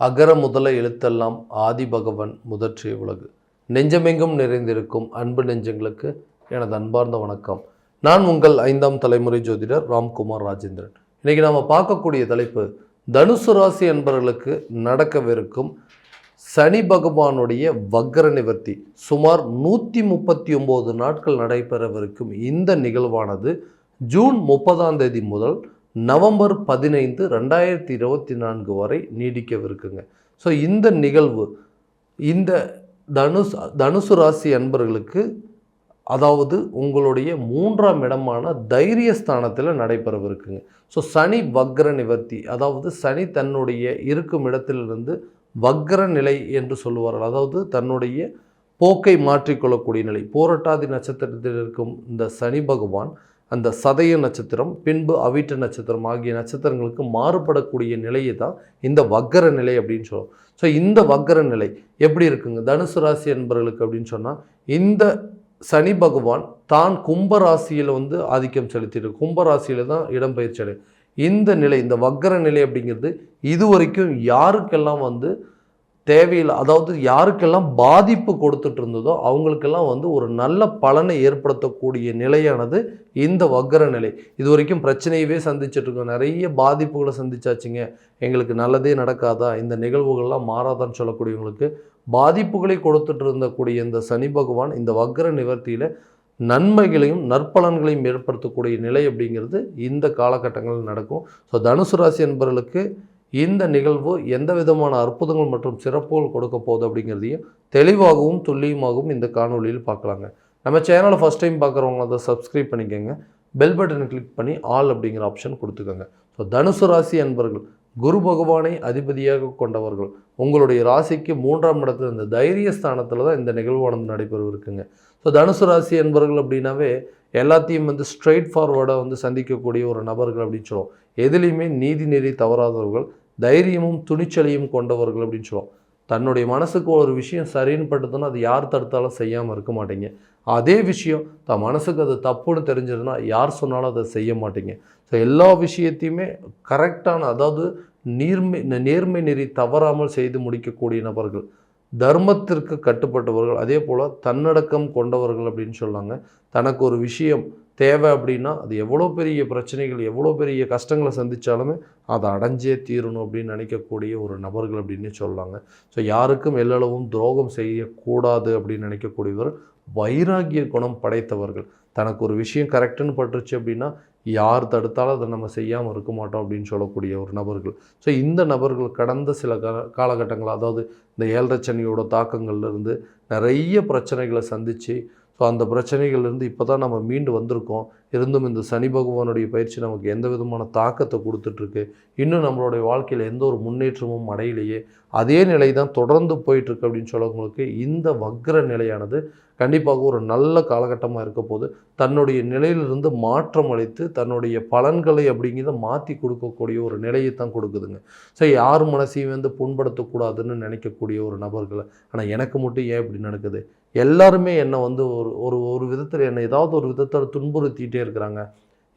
அகர முதல எழுத்தெல்லாம் ஆதி பகவன் முதற்றிய உலகு. நெஞ்சமெங்கும் நிறைந்திருக்கும் அன்பு நெஞ்சங்களுக்கு எனது அன்பார்ந்த வணக்கம். நான் உங்கள் ஐந்தாம் தலைமுறை ஜோதிடர் ராம்குமார் ராஜேந்திரன். இன்றைக்கி நாம் பார்க்கக்கூடிய தலைப்பு தனுசு ராசி என்பவர்களுக்கு நடக்கவிருக்கும் சனி பகவானுடைய வக்ர நிவர்த்தி. சுமார் நூற்றி முப்பத்தி ஒம்பது நாட்கள் நடைபெறவிருக்கும் இந்த நிகழ்வானது ஜூன் முப்பதாம் தேதி முதல் நவம்பர் பதினைந்து ரெண்டாயிரத்தி இருபத்தி நான்கு வரை நீடிக்கவிருக்குங்க. ஸோ இந்த நிகழ்வு இந்த தனுஷ் தனுசு ராசி அன்பர்களுக்கு அதாவது உங்களுடைய மூன்றாம் இடமான தைரிய ஸ்தானத்தில் நடைபெறவிருக்குங்க. ஸோ சனி வக்ர நிவர்த்தி அதாவது சனி தன்னுடைய இருக்கும் இடத்திலிருந்து வக்ர நிலை என்று சொல்லுவார்கள். அதாவது தன்னுடைய போக்கை மாற்றிக்கொள்ளக்கூடிய நிலை. போரட்டாதி நட்சத்திரத்தில் இருக்கும் இந்த சனி பகவான் அந்த சதய நட்சத்திரம் பின்பு அவிட்ட நட்சத்திரம் ஆகிய நட்சத்திரங்களுக்கு மாறுபடக்கூடிய நிலையை தான் இந்த வக்கர நிலை அப்படின்னு சொல்லுவோம் ஸோ இந்த வக்கர நிலை எப்படி இருக்குங்க? தனுசு ராசி என்பவர்களுக்கு அப்படின்னு சொன்னால் இந்த சனி பகவான் தான் கும்பராசியில் வந்து ஆதிக்கம் செலுத்திட்டு கும்பராசியில் தான் இடம்பெயர்ச்சி அடை இந்த நிலை இந்த வக்கர நிலை அப்படிங்கிறது இதுவரைக்கும் யாருக்கெல்லாம் வந்து தேவையில்லை. அதாவது யாருக்கெல்லாம் பாதிப்பு கொடுத்துட்டு இருந்ததோ அவங்களுக்கெல்லாம் வந்து ஒரு நல்ல பலனை ஏற்படுத்தக்கூடிய நிலையானது இந்த வக்கர நிலை. இது வரைக்கும் பிரச்சனையவே சந்திச்சிட்ருக்கோம் நிறைய பாதிப்புகளை சந்திச்சாச்சுங்க. எங்களுக்கு நல்லதே நடக்காதா? இந்த நிகழ்வுகள்லாம் மாறாதான்னு சொல்லக்கூடியவங்களுக்கு பாதிப்புகளை கொடுத்துட்டு இருந்தக்கூடிய இந்த சனி பகவான் இந்த வக்கர நிவர்த்தியில் நன்மைகளையும் நற்பலன்களையும் ஏற்படுத்தக்கூடிய நிலை அப்படிங்கிறது இந்த காலகட்டங்களில் நடக்கும். ஸோ தனுசு ராசி என்பவர்களுக்கு இந்த நிகழ்வு எந்த விதமான அற்புதங்கள் மற்றும் சிறப்புகள் கொடுக்க போகுது அப்படிங்கிறதையும் தெளிவாகவும் துல்லியமாகவும் இந்த காணொலியில் பார்க்கலாங்க. நம்ம சேனலை ஃபஸ்ட் டைம் பார்க்குறவங்க அதை சப்ஸ்கிரைப் பண்ணிக்கோங்க. பெல் பட்டனை கிளிக் பண்ணி ஆல் அப்படிங்கிற ஆப்ஷன் கொடுத்துக்கோங்க. ஸோ தனுசு ராசி அன்பர்கள் குரு பகவானை அதிபதியாக கொண்டவர்கள் உங்களுடைய ராசிக்கு மூன்றாம் இடத்துல இந்த தைரிய ஸ்தானத்தில் தான் இந்த நிகழ்வானது நடைபெறவிருக்குங்க. ஸோ தனுசு ராசி என்பவர்கள் அப்படின்னாவே எல்லாத்தையும் வந்து ஸ்ட்ரெயிட் ஃபார்வர்டாக வந்து சந்திக்கக்கூடிய ஒரு நபர்கள் அப்படின்னு சொல்லுவோம். எதுலேயுமே நீதி நெறி தவறாதவர்கள் தைரியமும் துணிச்சலையும் கொண்டவர்கள் அப்படின்னு சொல்லுவோம். தன்னுடைய மனசுக்கு ஒரு விஷயம் சரின்னு பட்டுதுன்னா அது யார் தடுத்தாலும் செய்யாமல் இருக்க மாட்டீங்க. அதே விஷயம் தன் மனசுக்கு அது தப்புன்னு தெரிஞ்சதுன்னா யார் சொன்னாலும் அதை செய்ய மாட்டீங்க. ஸோ எல்லா விஷயத்தையுமே கரெக்டான அதாவது நீர்மை நேர்மை நெறி தவறாமல் செய்து முடிக்கக்கூடிய நபர்கள். தர்மத்திற்கு கட்டுப்பட்டவர்கள். அதே போல் தன்னடக்கம் கொண்டவர்கள் அப்படின்னு சொல்லாங்க. தனக்கு ஒரு விஷயம் தேவை அப்படின்னா அது எவ்வளோ பெரிய பிரச்சனைகள் எவ்வளோ பெரிய கஷ்டங்களை சந்தித்தாலுமே அதை அடைஞ்சே தீரணும் அப்படின்னு நினைக்கக்கூடிய ஒரு நபர்கள் அப்படின்னு சொல்லலாங்க ஸோ யாருக்கும் எல்லளவும் துரோகம் செய்யக்கூடாது அப்படின்னு நினைக்கக்கூடியவர் வைராகிய குணம் படைத்தவர்கள். தனக்கு ஒரு விஷயம் கரெக்டுன்னு பட்டுருச்சு அப்படின்னா யார் தடுத்தாலும் அதை நம்ம செய்யாமல் இருக்க மாட்டோம் அப்படின்னு சொல்லக்கூடிய ஒரு நபர்கள். ஸோ இந்த நபர்கள் கடந்த சில கா காலகட்டங்கள் அதாவது இந்த ஏழரை சனியோட தாக்கங்கள்லேருந்து நிறைய பிரச்சனைகளை சந்தித்து ஸோ அந்த பிரச்சனைகள்லேருந்து இப்போ தான் நம்ம மீண்டு வந்திருக்கோம். இருந்தும் இந்த சனி பகவானுடைய பயிற்சி நமக்கு எந்த விதமான தாக்கத்தை கொடுத்துட்ருக்கு? இன்னும் நம்மளுடைய வாழ்க்கையில் எந்த ஒரு முன்னேற்றமும் அடையிலேயே. அதே நிலை தான் தொடர்ந்து போயிட்டுருக்கு அப்படின்னு சொல்லவங்களுக்கு இந்த வக்ர நிலையானது கண்டிப்பாக ஒரு நல்ல காலகட்டமாக இருக்க போது தன்னுடைய நிலையிலிருந்து மாற்றம் அளித்து தன்னுடைய பலன்களை அப்படிங்கிறத மாற்றி கொடுக்கக்கூடிய ஒரு நிலையை தான் கொடுக்குதுங்க. ஸோ யார் மனசையும் வந்து புண்படுத்தக்கூடாதுன்னு நினைக்கக்கூடிய ஒரு நபர்களை. ஆனால் எனக்கு மட்டும் ஏன் இப்படி நடக்குது? எல்லாருமே என்னை வந்து ஒரு ஒரு ஒரு விதத்தில் என்னை ஏதாவது ஒரு விதத்தில் துன்புறுத்திட்டே இருக்கிறாங்க.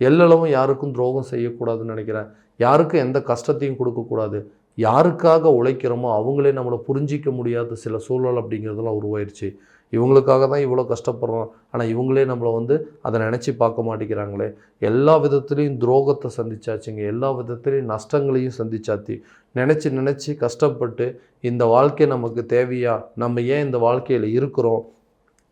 எல்லளவும் யாருக்கும் துரோகம் செய்யக்கூடாதுன்னு நினைக்கிறேன். யாருக்கும் எந்த கஷ்டத்தையும் கொடுக்கக்கூடாது. யாருக்காக உழைக்கிறோமோ அவங்களே நம்மளை புரிஞ்சிக்க முடியாத சில சூழல் அப்படிங்கிறதெல்லாம் உருவாயிருச்சு. இவங்களுக்காக தான் இவ்வளோ கஷ்டப்படுறோம். ஆனால் இவங்களே நம்மளை வந்து அதை நினச்சி பார்க்க மாட்டேங்கிறாங்களே. எல்லா விதத்துலேயும் துரோகத்தை சந்திச்சாச்சுங்க. எல்லா விதத்துலேயும் நஷ்டங்களையும் சந்திச்சாச்சு. நினச்சி நினச்சி கஷ்டப்பட்டு இந்த வாழ்க்கை நமக்கு தேவையா? நம்ம ஏன் இந்த வாழ்க்கையில் இருக்கிறோம்?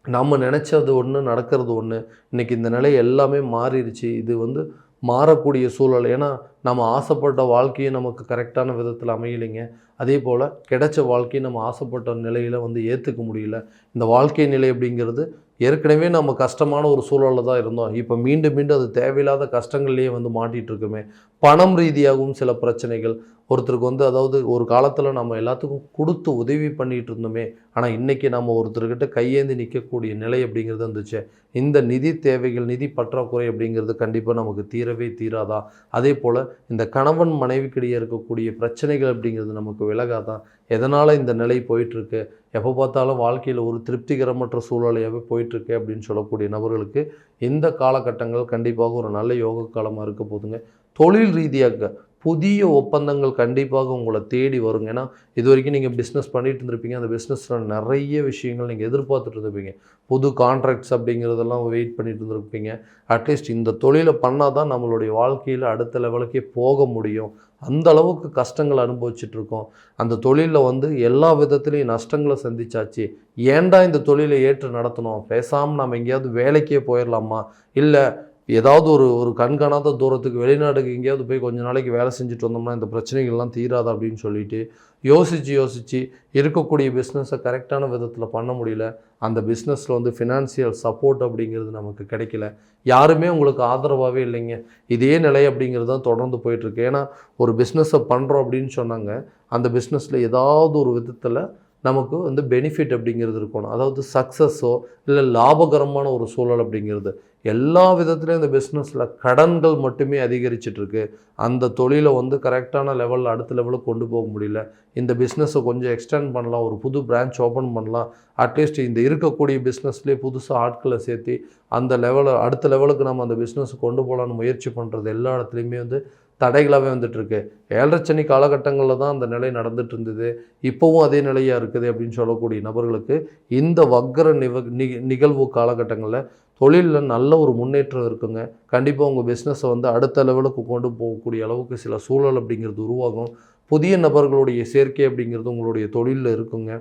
நம்ம நினச்சது ஒன்று நடக்கிறது ஒன்று இன்றைக்கி இந்த நிலை எல்லாமே மாறிடுச்சு. இது வந்து மாறக்கூடிய சூழல். ஏன்னா நம்ம ஆசைப்பட்ட வாழ்க்கையும் நமக்கு கரெக்டான விதத்தில் அமையலைங்க. அதே போல் கிடைச்ச வாழ்க்கையை நம்ம ஆசைப்பட்ட நிலையில் வந்து ஏற்றுக்க முடியல. இந்த வாழ்க்கை நிலை அப்படிங்கிறது ஏற்கனவே நம்ம கஷ்டமான ஒரு சூழலில் தான் இருந்தோம். இப்போ மீண்டும் மீண்டும் அது தேவையில்லாத கஷ்டங்கள்லேயே வந்து மாட்டிகிட்ருக்குமே பணம் ரீதியாகவும் சில பிரச்சனைகள். ஒருத்தருக்கு வந்து அதாவது ஒரு காலத்தில் நம்ம எல்லாத்துக்கும் கொடுத்து உதவி பண்ணிகிட்டு இருந்தோமே. ஆனால் இன்றைக்கி நம்ம ஒருத்தர்கிட்ட கையேந்தி நிற்கக்கூடிய நிலை அப்படிங்கிறது வந்துச்சு. இந்த நிதி தேவைகள் நிதி பற்றாக்குறை அப்படிங்கிறது கண்டிப்பாக நமக்கு தீரவே தீராதா? அதே போல் இந்த கணவன் மனைவிக்கிடையே இருக்கக்கூடிய பிரச்சனைகள் அப்படிங்கிறது நமக்கு விலகாதான். எதனால் இந்த நிலை போயிட்டுருக்கு? எப்போ பார்த்தாலும் வாழ்க்கையில் ஒரு திருப்திகரமற்ற சூழ்நிலையாகவே போயிட்டுருக்கு அப்படின்னு சொல்லக்கூடிய நபர்களுக்கு இந்த காலகட்டங்கள் கண்டிப்பாக ஒரு நல்ல யோக காலமாக இருக்க போதுங்க தொழில் ரீதியாக புதிய ஒப்பந்தங்கள் கண்டிப்பாக உங்களை தேடி வருங்க. ஏன்னா இது வரைக்கும் நீங்கள் பிஸ்னஸ் பண்ணிட்டு இருந்திருப்பீங்க. அந்த பிஸ்னஸில் நிறைய விஷயங்கள் நீங்கள் எதிர்பார்த்துட்டு இருந்திருப்பீங்க. புது கான்ட்ராக்ட்ஸ் அப்படிங்கிறதெல்லாம் வெயிட் பண்ணிட்டு இருந்திருப்பீங்க. அட்லீஸ்ட் இந்த தொழிலை பண்ணால் தான் நம்மளுடைய வாழ்க்கையில் அடுத்த லெவலுக்கே போக முடியும். அந்த அளவுக்கு கஷ்டங்கள் அனுபவிச்சுட்டு இருக்கோம். அந்த தொழிலில் வந்து எல்லா விதத்துலேயும் நஷ்டங்களை சந்திச்சாச்சு. ஏன்டா இந்த தொழிலை ஏற்று நடத்தணும்? பேசாமல் நம்ம எங்கேயாவது வேலைக்கே போயிடலாமா இல்லை ஏதாவது ஒரு ஒரு கண்காணாத தூரத்துக்கு வெளிநாட்டுக்கு எங்கேயாவது போய் கொஞ்ச நாளைக்கு வேலை செஞ்சுட்டு வந்தோம்னா இந்த பிரச்சனைகள்லாம் தீராது அப்படின்னு சொல்லிட்டு யோசித்து யோசித்து இருக்கக்கூடிய பிஸ்னஸை கரெக்டான விதத்தில் பண்ண முடியல. அந்த பிஸ்னஸில் வந்து ஃபினான்சியல் சப்போர்ட் அப்படிங்கிறது நமக்கு கிடைக்கல. யாருமே உங்களுக்கு ஆதரவாகவே இல்லைங்க. இதே நிலை அப்படிங்கிறது தான் தொடர்ந்து போயிட்டுருக்கு ஏன்னா ஒரு பிஸ்னஸை பண்ணுறோம் அப்படின்னு சொன்னாங்க. அந்த பிஸ்னஸில் ஏதாவது ஒரு விதத்தில் நமக்கு வந்து பெனிஃபிட் அப்படிங்கிறது இருக்கணும். அதாவது சக்ஸஸோ இல்லை லாபகரமான ஒரு சூழல் அப்படிங்கிறது. எல்லா விதத்துலையும் இந்த பிஸ்னஸில் கடன்கள் மட்டுமே அதிகரிச்சிட்ருக்கு. அந்த தொழிலை வந்து கரெக்டான லெவலில் அடுத்த லெவலுக்கு கொண்டு போக முடியல. இந்த பிஸ்னஸை கொஞ்சம் எக்ஸ்டெண்ட் பண்ணலாம். ஒரு புது பிரான்ச் ஓப்பன் பண்ணலாம். அட்லீஸ்ட் இந்த இருக்கக்கூடிய பிஸ்னஸ்லேயே புதுசாக ஆட்களை சேர்த்து அந்த லெவலை அடுத்த லெவலுக்கு நம்ம அந்த பிஸ்னஸ் கொண்டு போகலான்னு முயற்சி பண்ணுறது எல்லா இடத்துலையுமே வந்து தடைகளாகவே வந்துட்டுருக்கு. ஏழரை சனி காலகட்டங்களில் தான் அந்த நிலை நடந்துட்டு இருந்தது இப்போவும் அதே நிலையாக இருக்குது அப்படின்னு சொல்லக்கூடிய நபர்களுக்கு இந்த வக்கர நிவ நிகழ்வு காலகட்டங்களில் தொழிலில் நல்ல ஒரு முன்னேற்றம் இருக்குங்க. கண்டிப்பாக உங்கள் பிஸ்னஸை வந்து அடுத்த லெவலுக்கு கொண்டு போகக்கூடிய அளவுக்கு சில சூழல் அப்படிங்கிறது உருவாகும். புதிய நபர்களுடைய சேர்க்கை அப்படிங்கிறது உங்களுடைய தொழிலில் இருக்குங்க.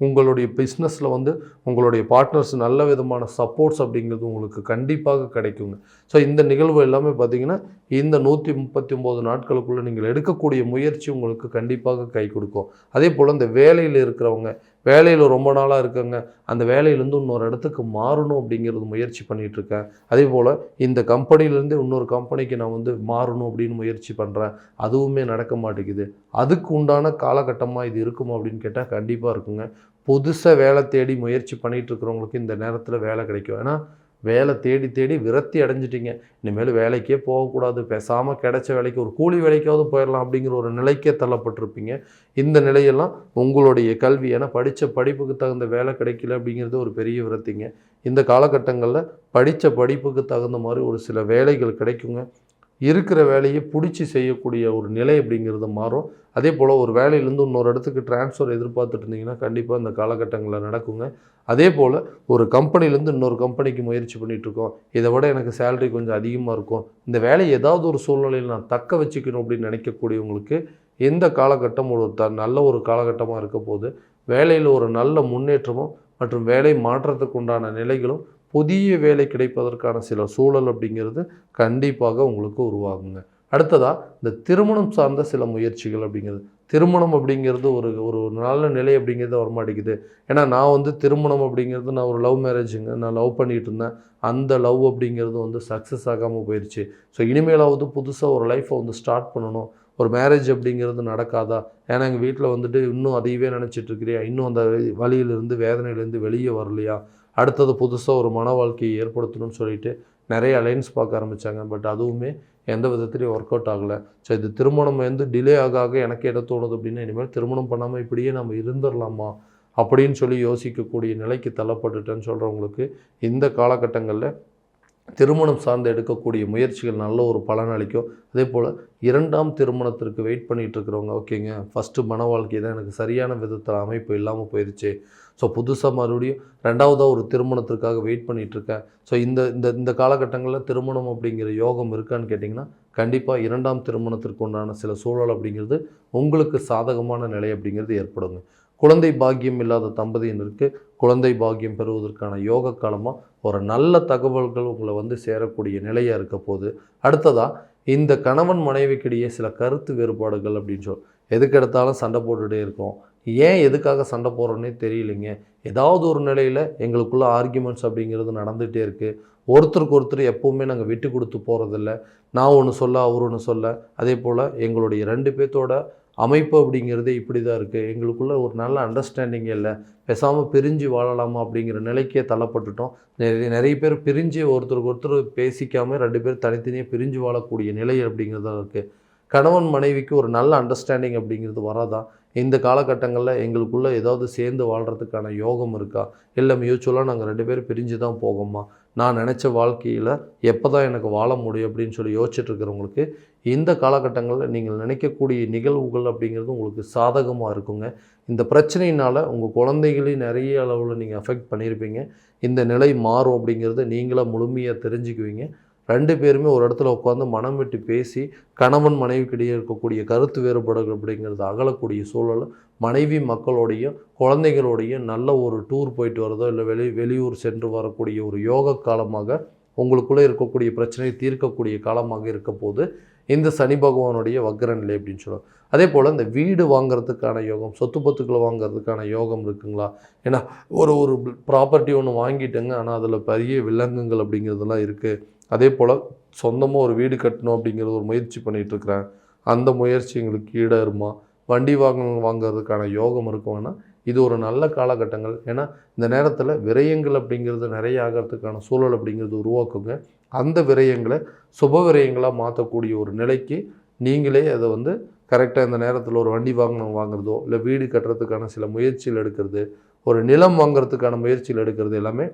உங்களுடைய பிஸ்னஸில் வந்து உங்களுடைய பார்ட்னர்ஸ் நல்ல விதமான சப்போர்ட்ஸ் அப்படிங்கிறது உங்களுக்கு கண்டிப்பாக கிடைக்குங்க. ஸோ இந்த நிகழ்வு எல்லாமே பார்த்தீங்கன்னா இந்த நூற்றி முப்பத்தி ஒம்பது நாட்களுக்குள்ளே நீங்கள் எடுக்கக்கூடிய முயற்சி உங்களுக்கு கண்டிப்பாக கை கொடுக்கும். அதே போல் இந்த வேலையில் இருக்கிறவங்க வேலையில் ரொம்ப நாளாக இருக்கங்க. அந்த வேலையிலேருந்து இன்னொரு இடத்துக்கு மாறணும் அப்படிங்கிறது முயற்சி பண்ணிகிட்ருக்கேன் இருக்கேன். அதே போல் இந்த கம்பெனிலேருந்து இன்னொரு கம்பெனிக்கு நான் வந்து மாறணும் அப்படின்னு முயற்சி பண்ணுறேன் அதுவுமே நடக்க மாட்டேங்குது. அதுக்கு உண்டான காலகட்டமாக இது இருக்குமா அப்படின்னு கேட்டால் கண்டிப்பாக இருக்குங்க. புதுசாக வேலை தேடி முயற்சி பண்ணிகிட்டு இருக்கிறவங்களுக்கு இந்த நேரத்தில் வேலை கிடைக்கும். ஏன்னா வேலை தேடி தேடி விரத்தி அடைஞ்சிட்டிங்க. இனிமேல் வேலைக்கே போகக்கூடாது. பேசாமல் கிடைச்ச வேலைக்கு ஒரு கூலி வேலைக்காவது போயிடலாம் அப்படிங்கிற ஒரு நிலைக்கே தள்ளப்பட்டிருப்பீங்க. இந்த நிலையெல்லாம் உங்களுடைய கல்வி ஏன்னா படித்த படிப்புக்கு தகுந்த வேலை கிடைக்கல அப்படிங்கிறது ஒரு பெரிய விரத்திங்க. இந்த காலகட்டங்களில் படித்த படிப்புக்கு தகுந்த மாதிரி ஒரு சில வேலைகள் கிடைக்குங்க. இருக்கிற வேலையை பிடிச்சி செய்யக்கூடிய ஒரு நிலை அப்படிங்கிறது மாறும். அதே போல் ஒரு வேலையிலேருந்து இன்னொரு இடத்துக்கு ட்ரான்ஸ்ஃபர் எதிர்பார்த்துட்டு இருந்தீங்கன்னா கண்டிப்பாக இந்த காலகட்டங்களில் நடக்குங்க. அதே போல் ஒரு கம்பெனிலேருந்து இன்னொரு கம்பெனிக்கு முயற்சி பண்ணிகிட்ருக்கோம் இதை விட எனக்கு சேலரி கொஞ்சம் அதிகமாக இருக்கும். இந்த வேலையை ஏதாவது ஒரு சூழ்நிலையில் நான் தக்க வச்சுக்கணும் அப்படின்னு நினைக்கக்கூடியவங்களுக்கு எந்த காலகட்டம் ஒரு த நல்ல ஒரு காலகட்டமாக இருக்க போது வேலையில் ஒரு நல்ல முன்னேற்றமும் மற்றும் வேலை மாற்றத்துக்கு உண்டான நிலைகளும் புதிய வேலை கிடைப்பதற்கான சில சூழல் அப்படிங்கிறது கண்டிப்பாக உங்களுக்கு உருவாகுங்க. அடுத்ததாக இந்த திருமணம் சார்ந்த சில முயற்சிகள் அப்படிங்கிறது. திருமணம் அப்படிங்கிறது ஒரு ஒரு நல்ல நிலை அப்படிங்கிறது வரமாட்டேங்குது. ஏன்னா நான் வந்து திருமணம் அப்படிங்கிறது நான் ஒரு லவ் மேரேஜுங்க. நான் லவ் பண்ணிகிட்டு இருந்தேன். அந்த லவ் அப்படிங்கிறது வந்து சக்ஸஸ் ஆகாமல் போயிடுச்சு ஸோ இனிமேலாவது புதுசாக ஒரு லைஃப்பை வந்து ஸ்டார்ட் பண்ணணும். ஒரு மேரேஜ் அப்படிங்கிறது நடக்காதா? ஏன்னா எங்கள் வீட்டில் வந்துட்டு இன்னும் அதையவே நினச்சிட்டு இருக்கிறியா? இன்னும் அந்த வழியிலிருந்து வேதனையிலேருந்து வெளியே வரலையா? அடுத்தது புதுசாக ஒரு மன வாழ்க்கையை ஏற்படுத்தணும்னு சொல்லிட்டு நிறைய அலைன்ஸ் பார்க்க ஆரம்பித்தாங்க பட் அதுவுமே எந்த விதத்துலையும் ஒர்க் அவுட் ஆகலை. ஸோ இது திருமணம் வந்து டிலே ஆக ஆக எனக்கு என்ன தோணுது அப்படின்னா இனிமேல் திருமணம் பண்ணாமல் இப்படியே நம்ம இருந்துடலாமா அப்படின்னு சொல்லி யோசிக்கக்கூடிய நிலைக்கு தள்ளப்பட்டுட்டேன்னு சொல்கிறவங்களுக்கு இந்த காலகட்டங்களில் திருமணம் சார்ந்து எடுக்கக்கூடிய முயற்சிகள் நல்ல ஒரு பலன் அளிக்கும். அதே போல் இரண்டாம் திருமணத்திற்கு வெயிட் பண்ணிகிட்டு இருக்கிறவங்க ஓகேங்க ஃபஸ்ட்டு மன வாழ்க்கை தான் எனக்கு சரியான விதத்தில் அமைப்பு இல்லாமல் போயிடுச்சு ஸோ புதுசாக மறுபடியும் ரெண்டாவதாக ஒரு திருமணத்திற்காக வெயிட் பண்ணிகிட்ருக்கேன் ஸோ இந்த இந்த இந்த காலகட்டங்களில் திருமணம் அப்படிங்கிற யோகம் இருக்கான்னு கேட்டிங்கன்னா கண்டிப்பாக இரண்டாம் திருமணத்திற்கு உண்டான சில சூழல் அப்படிங்கிறது உங்களுக்கு சாதகமான நிலை அப்படிங்கிறது ஏற்படுங்க. குழந்தை பாக்கியம் இல்லாத தம்பதியினருக்கு குழந்தை பாக்கியம் பெறுவதற்கான யோக காலமாக ஒரு நல்ல தகவல்கள் உங்களை வந்து சேரக்கூடிய நிலையாக இருக்க போகுது. அடுத்ததாக இந்த கணவன் மனைவிக்கிடையே சில கருத்து வேறுபாடுகள் அப்படின்னு சொல் எதுக்கு எடுத்தாலும் சண்டை போட்டுகிட்டே இருக்கோம். ஏன் எதுக்காக சண்டை போடுறோன்னே தெரியலைங்க. ஏதாவது ஒரு நிலையில் எங்களுக்குள்ள ஆர்கியூமெண்ட்ஸ் அப்படிங்கிறது நடந்துகிட்டே இருக்குது ஒருத்தருக்கு ஒருத்தர் எப்போவுமே நாங்கள் விட்டு கொடுத்து போகிறதில்ல நான் ஒன்று சொல்ல அவர் ஒன்று சொல்ல. அதே போல் எங்களுடைய ரெண்டு பேர்த்தோட அமைப்பு அப்படிங்கிறது இப்படி தான் இருக்குது எங்களுக்குள்ள ஒரு நல்ல அண்டர்ஸ்டாண்டிங் இல்லை. பேசாமல் பிரிஞ்சு வாழலாமா அப்படிங்கிற நிலைக்கே தள்ளப்பட்டுட்டோம். நிறைய நிறைய பேர் பிரிஞ்சு ஒருத்தருக்கு ஒருத்தர் பேசிக்காமல் ரெண்டு பேர் தனித்தனியாக பிரிஞ்சு வாழக்கூடிய நிலை அப்படிங்கிறது தான் இருக்குது கணவன் மனைவிக்கு ஒரு நல்ல அண்டர்ஸ்டாண்டிங் அப்படிங்கிறது வராதா இந்த காலகட்டங்களில் எங்களுக்குள்ளே ஏதாவது சேர்ந்து வாழ்கிறதுக்கான யோகம் இருக்கா? இல்லை மியூச்சுவலாக நாங்கள் ரெண்டு பேரும் பிரிஞ்சு தான் போகோமா? நான் நினச்ச வாழ்க்கையில் எப்போ தான் எனக்கு வாழ முடியும் அப்படின்னு சொல்லி யோசிச்சுட்ருக்கிறவங்களுக்கு இந்த காலகட்டங்களில் நீங்கள் நினைக்கக்கூடிய நிகழ்வுகள் அப்படிங்கிறது உங்களுக்கு சாதகமாக இருக்குங்க. இந்த பிரச்சனையினால் உங்கள் குழந்தைகளையும் நிறைய அளவில் நீங்கள் அஃபெக்ட் பண்ணியிருப்பீங்க. இந்த நிலை மாறும் அப்படிங்கிறத நீங்களாக முழுமையாக தெரிஞ்சுக்குவீங்க. ரெண்டு பேருமே ஒரு இடத்துல உட்காந்து மனம் விட்டு பேசி கணவன் மனைவிக்கிடையே இருக்கக்கூடிய கருத்து வேறுபாடுகள் அப்படிங்கிறது அகலக்கூடிய சூழல் மனைவி மக்களோடையும் குழந்தைகளோடையும் நல்ல ஒரு டூர் போயிட்டு வரதோ இல்லை வெளி வெளியூர் சென்று வரக்கூடிய ஒரு யோக காலமாக உங்களுக்குள்ளே இருக்கக்கூடிய பிரச்சனையை தீர்க்கக்கூடிய காலமாக இருக்க போது இந்த சனி பகவானுடைய வக்ர நிலை அப்படின்னு சொல்லுவோம் அதே போல் இந்த வீடு வாங்குறதுக்கான யோகம் சொத்து பத்துக்களை வாங்குறதுக்கான யோகம் இருக்குங்களா? ஏன்னா ஒரு ஒரு ப்ராப்பர்ட்டி ஒன்று வாங்கிட்டேங்க ஆனால் அதில் பெரிய விலங்குகள் அப்படிங்கிறதுலாம் இருக்குது அதே போல் சொந்தமாக ஒரு வீடு கட்டணும் அப்படிங்கிறது ஒரு முயற்சி பண்ணிகிட்டு இருக்கிறேன் அந்த முயற்சி எங்களுக்கு ஈடேறுமா வண்டி வாகனம் வாங்குறதுக்கான யோகம் இருக்கும்னா? இது ஒரு நல்ல காலகட்டங்கள். ஏன்னா இந்த நேரத்தில் விரயங்கள் அப்படிங்கிறது நிறைய ஆகிறதுக்கான சூழல் அப்படிங்கிறது உருவாக்குங்க. அந்த விரயங்களை சுப விரயங்களாக மாற்றக்கூடிய ஒரு நிலைக்கு நீங்களே அதை வந்து கரெக்டாக இந்த நேரத்தில் ஒரு வண்டி வாகனம் வாங்குறதோ இல்லை வீடு கட்டுறதுக்கான சில முயற்சிகள் எடுக்கிறது ஒரு நிலம் வாங்குறதுக்கான முயற்சிகள் எடுக்கிறது எல்லாமே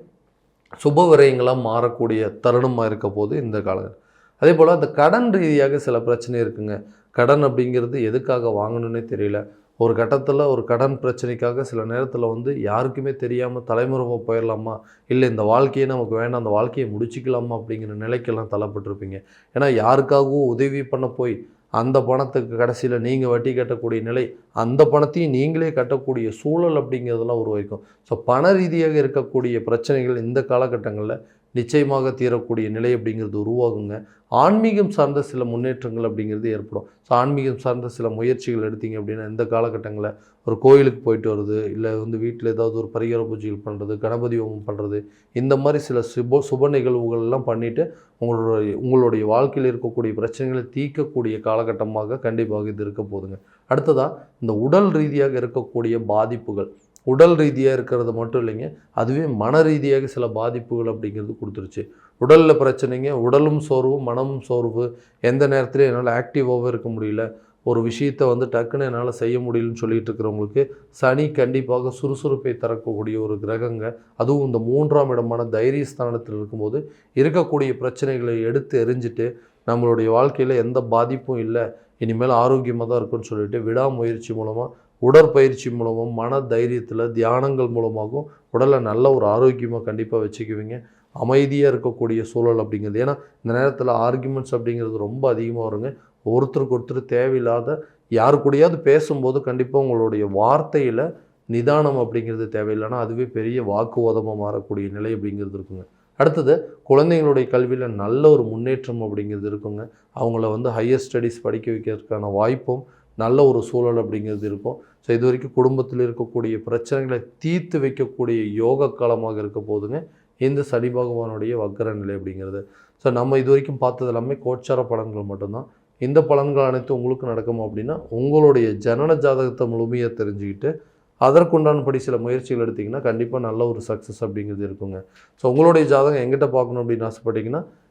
சுப விரயங்களாக மாறக்கூடிய தருணமாக இருக்க போது இந்த காலகட்டம். அதே போல் அந்த கடன் ரீதியாக சில பிரச்சனை இருக்குங்க. கடன் அப்படிங்கிறது எதுக்காக வாங்கணுன்னே தெரியல. ஒரு கட்டத்தில் ஒரு கடன் பிரச்சனைக்காக சில நேரத்தில் வந்து யாருக்குமே தெரியாமல் தலைமுறைவாக போயிடலாமா? இல்லை இந்த வாழ்க்கையை நமக்கு வேண்டாம் அந்த வாழ்க்கையை முடிச்சிக்கலாமா அப்படிங்கிற நிலைக்கெல்லாம் தள்ளப்பட்டிருப்பீங்க. ஏன்னா யாருக்காகவும் உதவி பண்ண போய் அந்த பணத்துக்கு கடைசியில் நீங்கள் வட்டி கட்டக்கூடிய நிலை அந்த பணத்தையும் நீங்களே கட்டக்கூடிய சூழல் அப்படிங்கிறதெல்லாம் உருவாக்கும். ஸோ பண ரீதியாக இருக்கக்கூடிய பிரச்சனைகள் இந்த காலகட்டங்களில் நிச்சயமாக தீரக்கூடிய நிலை அப்படிங்கிறது உருவாகுங்க. ஆன்மீகம் சார்ந்த சில முன்னேற்றங்கள் அப்படிங்கிறது ஏற்படும். ஸோ ஆன்மீகம் சார்ந்த சில முயற்சிகள் எடுத்தீங்க அப்படின்னா இந்த காலகட்டங்களில் ஒரு கோயிலுக்கு போயிட்டு வருது இல்லை வந்து வீட்டில் ஏதாவது ஒரு பரிகார பூஜைகள் பண்ணுறது கணபதி ஹோமம் பண்ணுறது இந்த மாதிரி சில சுப சுப நிகழ்வுகள் எல்லாம் பண்ணிவிட்டு உங்களுடைய உங்களுடைய வாழ்க்கையில் இருக்கக்கூடிய பிரச்சனைகளை தீர்க்கக்கூடிய காலகட்டமாக கண்டிப்பாக இது இருக்க போதுங்க அடுத்ததாக இந்த உடல் ரீதியாக இருக்கக்கூடிய பாதிப்புகள். உடல் ரீதியாக இருக்கிறது மட்டும் இல்லைங்க அதுவே மன ரீதியாக சில பாதிப்புகள் அப்படிங்கிறது கொடுத்துருச்சு. உடலில் பிரச்சனைங்க உடலும் சோர்வு மனமும் சோர்வு எந்த நேரத்துலையும் என்னால் ஆக்டிவாகவும் இருக்க முடியல. ஒரு விஷயத்தை வந்து டக்குன்னு என்னால் செய்ய முடியலன்னு சொல்லிட்டு இருக்கிறவங்களுக்கு சனி கண்டிப்பாக சுறுசுறுப்பை தரக்கூடிய ஒரு கிரகங்க. அதுவும் இந்த மூன்றாம் இடமான தைரிய ஸ்தானத்தில் இருக்கும்போது இருக்கக்கூடிய பிரச்சனைகளை எடுத்து எரிஞ்சிட்டு நம்மளுடைய வாழ்க்கையில் எந்த பாதிப்பும் இல்லை. இனிமேல் ஆரோக்கியமாக தான் இருக்குன்னு சொல்லிட்டு விடாமுயற்சி மூலமாக உடற்பயிற்சி மூலமும் மன தைரியத்தில் தியானங்கள் மூலமாகவும் உடலை நல்ல ஒரு ஆரோக்கியமாக கண்டிப்பாக வச்சுக்குவீங்க. அமைதியாக இருக்கக்கூடிய சூழல் அப்படிங்கிறது. ஏன்னா இந்த நேரத்தில் ஆர்குமெண்ட்ஸ் அப்படிங்கிறது ரொம்ப அதிகமாக வருங்க. ஒருத்தருக்கு ஒருத்தர் தேவையில்லாத யாரு கூடயாவது பேசும்போது கண்டிப்பாக உங்களுடைய வார்த்தையில் நிதானம் அப்படிங்கிறது தேவையில்லைன்னா அதுவே பெரிய வாக்குவாதமாக மாறக்கூடிய நிலை அப்படிங்கிறது இருக்குங்க. அடுத்தது குழந்தைங்களுடைய கல்வியில் நல்ல ஒரு முன்னேற்றம் அப்படிங்கிறது இருக்குங்க. அவங்கள வந்து ஹையர் ஸ்டடீஸ் படிக்க வைக்கிறதுக்கான வாய்ப்பும் நல்ல ஒரு சூழல் அப்படிங்கிறது இருக்கும். ஸோ இது வரைக்கும் குடும்பத்தில் இருக்கக்கூடிய பிரச்சனைகளை தீர்த்து வைக்கக்கூடிய யோக காலமாக இருக்க போதுங்க. இந்த சனி பகவானுடைய வக்கர நிலை அப்படிங்கிறது. ஸோ நம்ம இது வரைக்கும் பார்த்தது எல்லாமே கோச்சார பலன்கள் மட்டும்தான். இந்த பலன்கள் அனைத்தும் உங்களுக்கு நடக்குமா அப்படின்னா உங்களுடைய ஜனன ஜாதகத்தை முழுமையாக தெரிஞ்சுக்கிட்டு அதற்குண்டானபடி சில முயற்சிகள் எடுத்திங்கன்னா கண்டிப்பாக நல்ல ஒரு சக்ஸஸ் அப்படிங்கிறது இருக்குங்க. ஸோ உங்களுடைய ஜாதகம் எங்கிட்ட பார்க்கணும் அப்படின்னு ஆசைப்பட்டிங்கன்னா